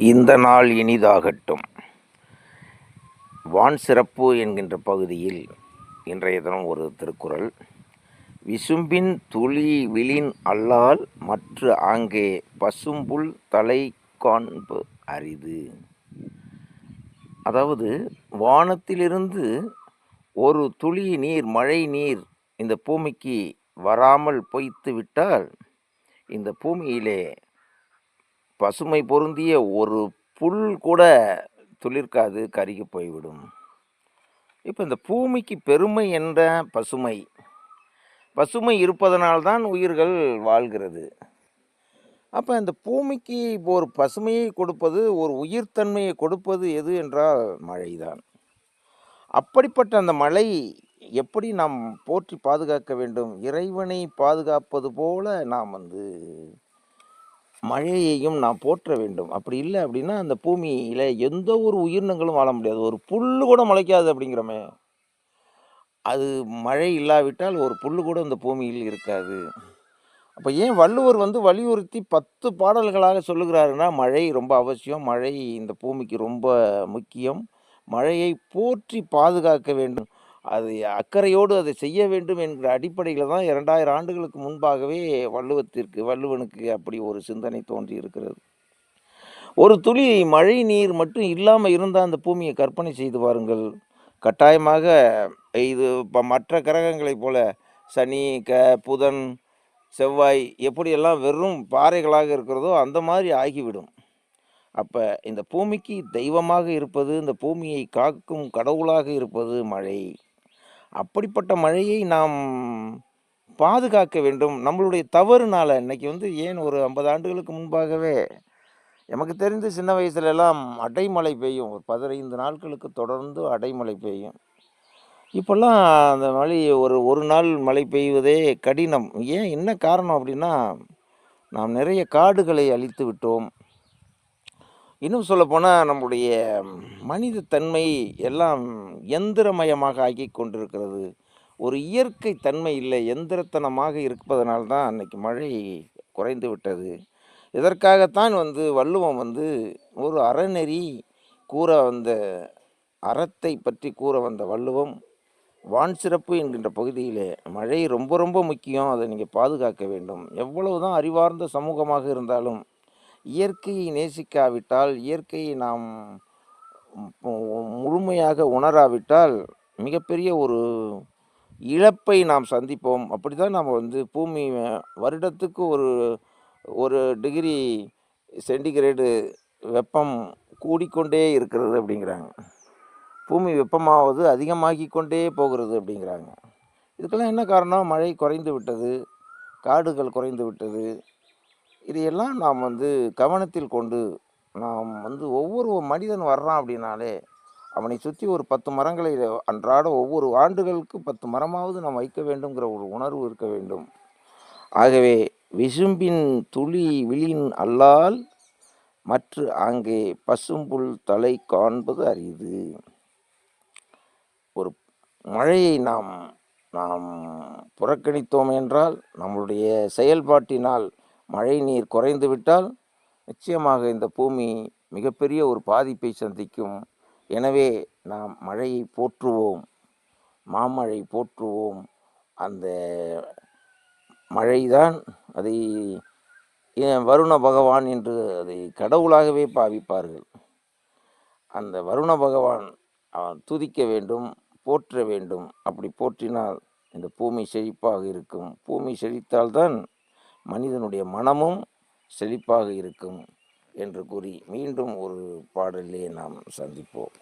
இந்த நாள் இனிதாகட்டும். வான் சிறப்பு என்கின்ற பகுதியில் இன்றைய தினம் ஒரு திருக்குறள். விசும்பின் துளி விழின் அல்லால் மற்ற ஆங்கே பசும்புல் தலை காண்பு அரிது. அதாவது வானத்திலிருந்து ஒரு துளி நீர் மழை நீர் இந்த பூமிக்கு வராமல் பொய்த்து விட்டால் இந்த பூமியிலே பசுமை பொருந்திய ஒரு புல் கூட துளிர்க்காது கருகி போய்விடும். இப்போ இந்த பூமிக்கு பெருமை என்ற பசுமை பசுமை இருப்பதனால்தான் உயிர்கள் வாழ்கிறது. அப்போ இந்த பூமிக்கு இப்போ ஒரு பசுமையை கொடுப்பது ஒரு உயிர்த்தன்மையை கொடுப்பது எது என்றால் மழைதான். அப்படிப்பட்ட அந்த மழை எப்படி நாம் போற்றி பாதுகாக்க வேண்டும்? இறைவனை பாதுகாப்பது போல நாம் வந்து மழையையும் நான் போற்ற வேண்டும். அப்படி இல்லை அப்படின்னா அந்த பூமியில் எந்த ஒரு உயிரினங்களும் வாழ முடியாது. ஒரு புல் கூட முளைக்காது அப்படிங்கிறோமே. அது மழை இல்லாவிட்டால் ஒரு புல் கூட இந்த பூமியில் இருக்காது. அப்போ ஏன் வள்ளுவர் வந்து வலியுறுத்தி பத்து பாடல்களாக சொல்லுகிறாருன்னா மழை ரொம்ப அவசியம் மழை இந்த பூமிக்கு ரொம்ப முக்கியம் மழையை போற்றி பாதுகாக்க வேண்டும். அது அக்கறையோடு அதை செய்ய வேண்டும் என்கிற அடிப்படையில் தான் இரண்டாயிரம் ஆண்டுகளுக்கு முன்பாகவே வள்ளுவத்திற்கு வள்ளுவனுக்கு அப்படி ஒரு சிந்தனை தோன்றி இருக்கிறது. ஒரு துளி மழை நீர் மட்டும் இல்லாமல் இருந்தால் அந்த பூமியை கற்பனை செய்து பாருங்கள். கட்டாயமாக இது இப்போ மற்ற கிரகங்களைப் போல சனி க புதன் செவ்வாய் எப்படியெல்லாம் வெறும் பாறைகளாக இருக்கிறதோ அந்த மாதிரி ஆகிவிடும். அப்போ இந்த பூமிக்கு தெய்வமாக இருப்பது இந்த பூமியை காக்கும் கடவுளாக இருப்பது மழை. அப்படிப்பட்ட மழையை நாம் பாதுகாக்க வேண்டும். நம்மளுடைய தவறுனால் இன்றைக்கி வந்து ஏன் ஒரு ஐம்பது ஆண்டுகளுக்கு முன்பாகவே எனக்கு தெரிந்து சின்ன வயசுலெல்லாம் அடைமழை பெய்யும். ஒரு பதினைந்து நாட்களுக்கு தொடர்ந்து அடைமழை பெய்யும். இப்போல்லாம் அந்த மழை ஒரு ஒரு நாள் மழை பெய்வதே கடினம். ஏன்? என்ன காரணம் அப்படின்னா நாம் நிறைய காடுகளை அழித்து விட்டோம். இன்னும் சொல்லப்போனால் நம்முடைய மனித தன்மை எல்லாம் எந்திரமயமாக ஆகி கொண்டிருக்கிறது. ஒரு இயற்கை தன்மை இல்லை எந்திரத்தனமாக இருப்பதனால்தான் அன்னைக்கு மழை குறைந்து விட்டது. இதற்காகத்தான் வந்து வள்ளுவம் வந்து ஒரு அறநெறி கூற வந்த அறத்தை பற்றி கூற வந்த வள்ளுவம் வான் சிறப்பு என்கின்ற பகுதியிலே மழை ரொம்ப ரொம்ப முக்கியம். அதை நீங்கள் பாதுகாக்க வேண்டும். எவ்வளவு தான் அறிவார்ந்த சமூகமாக இருந்தாலும் இயற்கையை நேசிக்காவிட்டால் இயற்கையை நாம் முழுமையாக உணராவிட்டால் மிகப்பெரிய ஒரு இழப்பை நாம் சந்திப்போம். அப்படி தான் நாம் வந்து பூமி வருடத்துக்கு ஒரு ஒரு டிகிரி சென்டிகிரேடு வெப்பம் கூடிக்கொண்டே இருக்கிறது அப்படிங்கிறாங்க. பூமி வெப்பமாவது அதிகமாகி கொண்டே போகிறது அப்படிங்கிறாங்க. இதுக்கெல்லாம் என்ன காரணம்? மழை குறைந்து விட்டது காடுகள் குறைந்து விட்டது இதையெல்லாம் நாம் வந்து கவனத்தில் கொண்டு நாம் வந்து ஒவ்வொரு மனிதன் வர்றான் அப்படின்னாலே அவனை சுற்றி ஒரு பத்து மரங்களை அன்றாட ஒவ்வொரு ஆண்டுகளுக்கு பத்து மரமாவது நாம் வைக்க வேண்டுங்கிற ஒரு உணர்வு இருக்க வேண்டும். ஆகவே விசும்பின் துளி விழின் அல்லால் மற்ற அங்கே பசும்புல் தலை காண்பது அரிது. ஒரு மழையை நாம் நாம் புறக்கணித்தோம் என்றால் நம்மளுடைய செயல்பாட்டினால் மழை நீர் குறைந்துவிட்டால் நிச்சயமாக இந்த பூமி மிகப்பெரிய ஒரு பாதிப்பை சந்திக்கும். எனவே நாம் மழையை போற்றுவோம். மாமழை போற்றுவோம். அந்த மழைதான் அதை வருண பகவான் என்று அதை கடவுளாகவே பாவிப்பார்கள். அந்த வருண பகவான் அவன் துதிக்க வேண்டும் போற்ற வேண்டும். அப்படி போற்றினால் இந்த பூமி செழிப்பாக இருக்கும். பூமி செழித்தால்தான் மனிதனுடைய மனமும் செழிப்பாக இருக்கும் என்று கூறி மீண்டும் ஒரு பாடலிலே நாம் சந்திப்போம்.